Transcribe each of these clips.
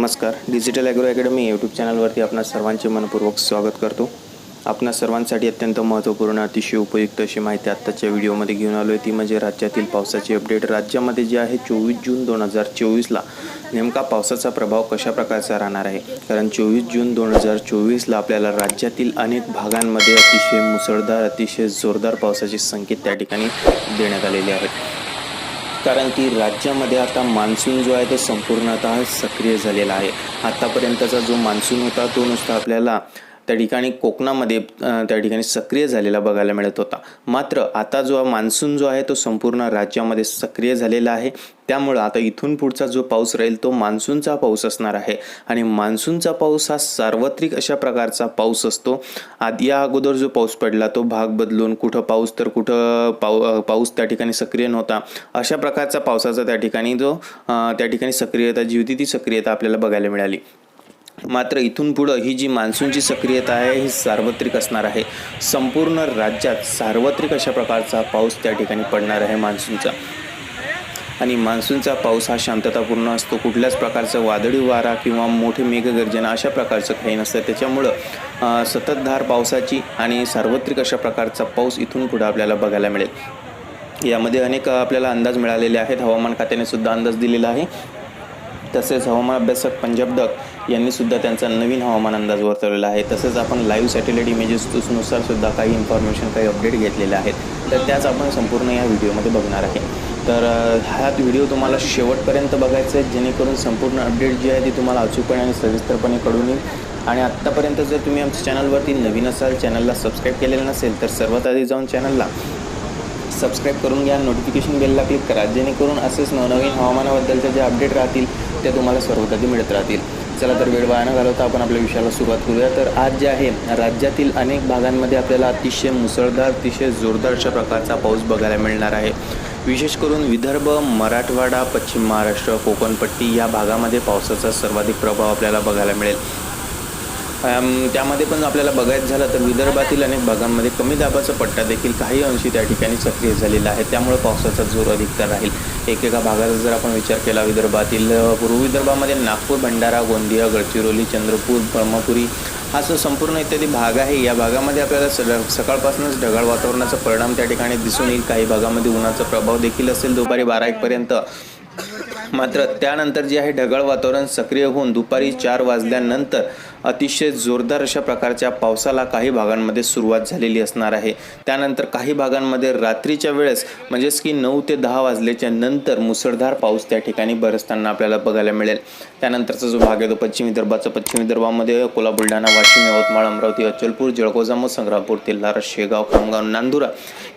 नमस्कार. Digital agro academy YouTube चॅनलवरती आपणा सर्वांचे मनपूर्वक स्वागत करतो. आपणा सर्वांसाठी अत्यंत महत्त्वपूर्ण अतिशय उपयुक्त अशी माहिती आत्ताच्या व्हिडिओमध्ये घेऊन आलो आहे ती म्हणजे राज्यातील पावसाची अपडेट राज्यामध्ये जे आहे चोवीस जून दोन हजार चोवीसला नेमका पावसाचा प्रभाव कशा प्रकारचा राहणार आहे? कारण चोवीस जून दोन हजार चोवीसला आपल्याला राज्यातील अनेक भागांमध्ये अतिशय मुसळधार अतिशय जोरदार पावसाचे संकेत त्या ठिकाणी देण्यात आलेले आहेत. कारण की राज्यामध्ये आता मान्सून जो आहे तो संपूर्णतः सक्रिय झालेला आहे. आत्तापर्यंतचा जो मान्सून होता तो नुसता आपल्याला त्या ठिकाणी कोकणामध्ये त्या ठिकाणी सक्रिय झालेला बघायला मिळत होता. मात्र आता जो मान्सून जो आहे तो संपूर्ण राज्यामध्ये सक्रिय झालेला आहे. त्यामुळं आता इथून पुढचा जो पाऊस राहील तो मान्सूनचा पाऊस असणार आहे. आणि मान्सूनचा पाऊस हा सार्वत्रिक अशा प्रकारचा पाऊस असतो. आधी या अगोदर जो पाऊस पडला तो भाग बदलून कुठं पाऊस तर कुठं पाऊ पाऊस त्या ठिकाणी सक्रिय नव्हता. अशा प्रकारचा पावसाचा त्या ठिकाणी जो त्या ठिकाणी सक्रियता जी होती ती सक्रियता आपल्याला बघायला मिळाली. मात्र इथून पुढं ही जी मान्सूनची सक्रियता आहे ही सार्वत्रिक असणार आहे. संपूर्ण राज्यात सार्वत्रिक अशा प्रकारचा पाऊस त्या ठिकाणी पडणार आहे मान्सूनचा. आणि मान्सूनचा पाऊस हा शांततापूर्ण असतो. कुठल्याच प्रकारचं वादळी वारा किंवा मोठे मेघगर्जना अशा प्रकारचं काही नसतं. त्याच्यामुळं सततधार पावसाची आणि सार्वत्रिक अशा प्रकारचा पाऊस इथून पुढं आपल्याला बघायला मिळेल. यामध्ये अनेक आपल्याला अंदाज मिळालेले आहेत. हवामान खात्याने सुद्धा अंदाज दिलेला आहे. तसेच हवामान अभ्यासक पंजाब डक यांनी सुद्धा त्यांचा नवीन हवामान अंदाज वर्तवलेला आहे. तसेच आपण लाईव्ह सॅटेलाईट इमेजेसनुसार सुद्धा काही इन्फॉर्मेशन काही अपडेट घेतलेले आहेत. तर त्याच आपण संपूर्ण या व्हिडिओमध्ये बघणार आहे. तर हा व्हिडिओ तुम्हाला शेवटपर्यंत बघायचा आहे जेणेकरून संपूर्ण अपडेट जी आहे ती तुम्हाला अचूकपणे आणि सविस्तरपणे कळून येईल. आणि आत्तापर्यंत जर तुम्ही आमच्या चॅनलवरती नवीन असाल चॅनलला सबस्क्राईब केलेलं नसेल तर सर्वात आधी जाऊन चॅनलला सबस्क्राईब करून घ्या. नोटिफिकेशन बेलला क्लिक करा. जेणेकरून असेच नवनवीन हवामानाबद्दलचे जे अपडेट राहतील ते तुम्हाला सर्वात आधी मिळत राहतील. चला तर वेळ वाया न घालवता आपण आपल्या विषयाला सुरुवात करूया. तर आज जे आहे राज्यातील अनेक भागांमध्ये आपल्याला अतिशय मुसळधार अतिशय जोरदार अशा प्रकारचा पाऊस बघायला मिळणार आहे. विशेष करून विदर्भ मराठवाडा पश्चिम महाराष्ट्र कोकणपट्टी या भागामध्ये पावसाचा सर्वाधिक प्रभाव आपल्याला बघायला मिळेल. त्यामध्ये पण आपल्याला बघायचं झालं तर विदर्भातील अनेक भागांमध्ये कमी दाबाचा पट्टा देखील काही अंशी त्या ठिकाणी सक्रिय झालेला आहे. त्यामुळे पावसाचा जोर अधिकतर राहील. एकेका भागाचा जर आपण विचार केला विदर्भातील पूर्व विदर्भामध्ये नागपूर भंडारा गोंदिया गडचिरोली चंद्रपूर ब्रह्मपुरी हा जो संपूर्ण इत्यादी भाग आहे या भागामध्ये आपल्याला स सकाळपासूनच ढगाळ वातावरणाचा परिणाम त्या ठिकाणी दिसून येईल. काही भागामध्ये उन्हाचा प्रभाव देखील असेल. दुपारी बारा एकपर्यंत मात्र त्यानंतर जे आहे ढगाळ वातावरण सक्रिय होऊन दुपारी चार वाजल्यानंतर अतिशय जोरदार अशा प्रकारच्या पावसाला काही भागांमध्ये सुरुवात झालेली असणार आहे. त्यानंतर काही भागांमध्ये रात्रीच्या वेळेस म्हणजेच की नऊ ते दहा वाजल्याच्या नंतर मुसळधार पाऊस त्या ठिकाणी बरसताना आपल्याला बघायला मिळेल. त्यानंतरचा जो भाग आहे तो पश्चिम विदर्भाचा. पश्चिम विदर्भामध्ये अकोला बुलढाणा वाशिम यवतमाळ अमरावती अचलपूर जळकोजाम संग्रामपूर तेल्हारा शेगाव खामगाव नांदुरा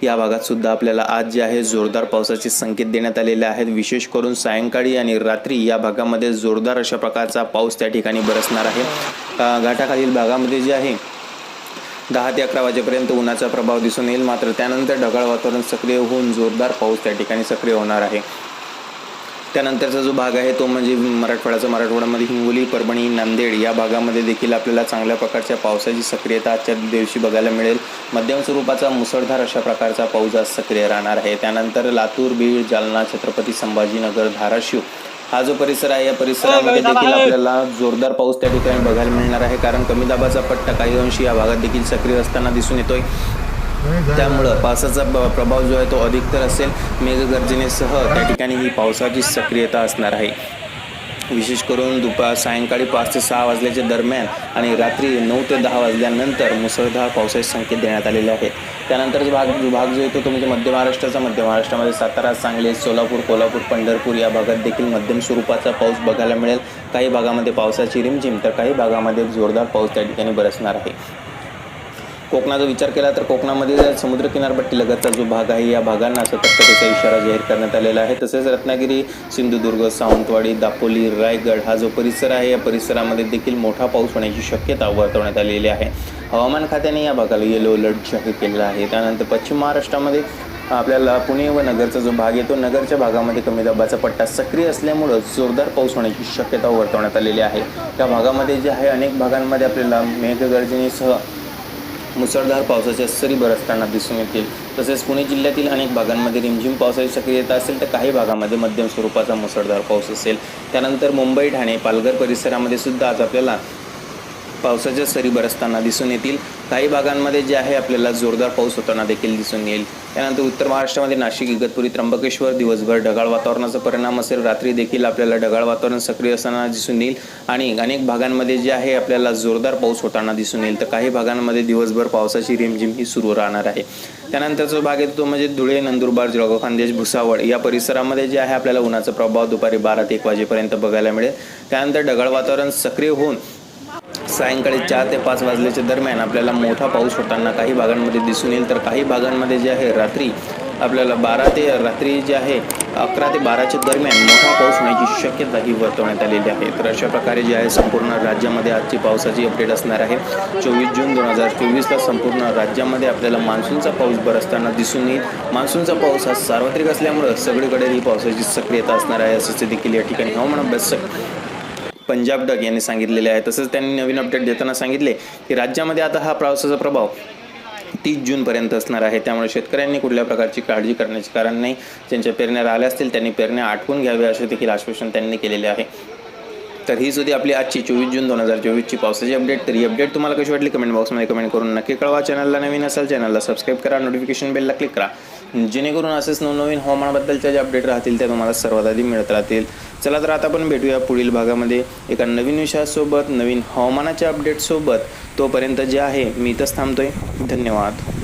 या भागात सुद्धा आपल्याला आज जे आहे जोरदार पावसाचे संकेत देण्यात आलेले आहेत. विशेष करून सायंकाळी आणि रात्री या भागामध्ये जोरदार अशा प्रकारचा पाऊस त्या ठिकाणी बरसणार आहे. घाटाखालील भागामध्ये जे आहे दहा ते अकरा वाजेपर्यंत उन्हाचा प्रभाव दिसून येईल. मात्र त्यानंतर ढगाळ वातावरण सक्रिय होऊन जोरदार पाऊस त्या ठिकाणी सक्रिय होणार आहे. त्यानंतरचा जो भाग आहे तो म्हणजे मराठवाड्याचा मराठवाड्यामध्ये हिंगोली परभणी नांदेड या भागामध्ये देखील आपल्याला चांगल्या प्रकारच्या पावसाची सक्रियता आजच्या दिवशी बघायला मिळेल. मध्यम स्वरूपाचा मुसळधार अशा प्रकारचा पाऊस आज सक्रिय राहणार आहे. त्यानंतर लातूर बीड जालना छत्रपती संभाजीनगर धाराशिव हा जो परिसर आहे या परिसरामध्ये देखील आपल्याला जोरदार पाऊस त्या ठिकाणी बघायला मिळणार आहे. कारण कमी दाबाचा पट्टा काही अंशी या भागात देखील सक्रिय असताना दिसून येतोय. त्यामुळं पावसाचा प्रभाव जो आहे तो अधिकतर असेल. मेघगर्जनेसह त्या ठिकाणी ही पावसाची सक्रियता असणार आहे. विशेष करून दुपार सायंकाळी पाच ते सहा वाजल्याच्या दरम्यान आणि रात्री नऊ ते दहा वाजल्यानंतर मुसळधार पावसाचे संकेत देण्यात आलेले आहेत. त्यानंतर जो भाग जो भाग जो येतो तो म्हणजे मध्य महाराष्ट्राचा. मध्य महाराष्ट्रामध्ये सातारा सांगली सोलापूर कोल्हापूर पंढरपूर या भागात देखील मध्यम स्वरूपाचा पाऊस बघायला मिळेल. काही भागामध्ये पावसाची रिमझिम तर काही भागामध्ये जोरदार पाऊस त्या ठिकाणी बरसणार आहे. कोकणाचा विचार केला तर कोकणामध्ये समुद्र किनारपट्टी लगतचा जो भाग आहे या भागांना सतर्कतेचा इशारा जाहीर करण्यात आलेला आहे. तसेच रत्नागिरी सिंधुदुर्ग सावंतवाडी दापोली रायगड हा जो परिसर आहे या परिसरामध्ये देखील मोठा पाऊस होण्याची शक्यता वर्तवण्यात आलेली आहे. हवामान खात्याने या भागाला येलो अलर्ट जाहीर केलेला आहे. त्यानंतर पश्चिम महाराष्ट्रामध्ये आपल्याला पुणे व नगरचा जो भाग येतो नगरच्या भागामध्ये कमी दाबाचा पट्टा सक्रिय असल्यामुळं जोरदार पाऊस होण्याची शक्यता वर्तवण्यात आलेली आहे. त्या भागामध्ये जे आहे अनेक भागांमध्ये आपल्याला मेघगर्जनेसह मुसळधार पावसाच्या सरी बरसताना दिसून येतील. तसेच पुणे जिल्ह्यातील अनेक भागांमध्ये रिमझिम पावसाची सक्रियता असेल तर काही भागामध्ये मध्यम स्वरूपाचा मुसळधार पाऊस असेल. त्यानंतर मुंबई ठाणे पालघर परिसरामध्ये सुद्धा आज आपल्याला पावसाच्या सरी बरसताना दिसून येतील. काही भागांमध्ये जे आहे आपल्याला जोरदार पाऊस होताना देखील दिसून येईल. त्यानंतर उत्तर महाराष्ट्रामध्ये नाशिक इगतपुरी त्र्यंबकेश्वर दिवसभर ढगाळ वातावरणाचा परिणाम असेल रात्री देखील आपल्याला ढगाळ वातावरण सक्रिय असताना दिसून येईल. आणि अनेक भागांमध्ये जे आहे आपल्याला जोरदार पाऊस होताना दिसून येईल. तर काही भागांमध्ये दिवसभर पावसाची रिमझिम ही सुरू राहणार आहे. त्यानंतरचा भाग येतो तो म्हणजे धुळे नंदुरबार जळगाव खानदेश भुसावळ. या परिसरामध्ये जे आहे आपल्याला उन्हाचा प्रभाव दुपारी बारा ते एक वाजेपर्यंत बघायला मिळेल. त्यानंतर ढगाळ वातावरण सक्रिय होऊन सायंकाळी चार ते पाच वाजल्याच्या दरम्यान आपल्याला मोठा पाऊस होताना काही भागांमध्ये दिसून येईल. तर काही भागांमध्ये जे आहे रात्री आपल्याला बारा ते रात्री जे आहे अकरा ते बाराच्या दरम्यान मोठा पाऊस होण्याची शक्यता ही वर्तवण्यात आलेली आहे. तर अशा प्रकारे जे आहे संपूर्ण राज्यामध्ये आजची पावसाची अपडेट असणार आहे. चोवीस जून दोन हजार चोवीसला संपूर्ण राज्यामध्ये आपल्याला मान्सूनचा पाऊस बरसताना दिसून येईल. मान्सूनचा पाऊस हा सार्वत्रिक असल्यामुळं सगळीकडे ही पावसाची सक्रियता असणार आहे असं देखील या ठिकाणी हवामान अभ्यासक पंजाब डग यांनी सांगितलेले आहे. तसंच त्यांनी नवीन अपडेट देताना सांगितले की राज्यामध्ये आता हा पावसाचा प्रभाव तीस जूनपर्यंत असणार आहे. त्यामुळे शेतकऱ्यांनी कुठल्या प्रकारची काळजी करण्याचे कारण नाही. ज्यांच्या पेरण्या राहिल्या असतील त्यांनी पेरण्या आटवून घ्याव्या असे देखील आश्वासन त्यांनी केलेले आहे. तर हीच होती आपली आजची चोवीस जून दोन हजार चोवीसची पावसाची अपडेट तर ही अपडेट तुम्हाला कशी वाटली? कमेंट बॉक्समध्ये कमेंट करून नक्की कळवा. चॅनलला नवीन असाल चॅनलला सबस्क्राईब करा. नोटिफिकेशन बेलला क्लिक करा. जेणेकरून असेच नवनवीन हवामानाबद्दलच्या ज्या अपडेट राहतील त्या तुम्हाला सर्वात आधी मिळत राहतील. चला तर आता आपण भेटूया पुढील भागामध्ये. एका नवीन विषयासोबत नवीन हवामानाच्या अपडेटसोबत तोपर्यंत जे आहे मी इथंच थांबतोय. धन्यवाद.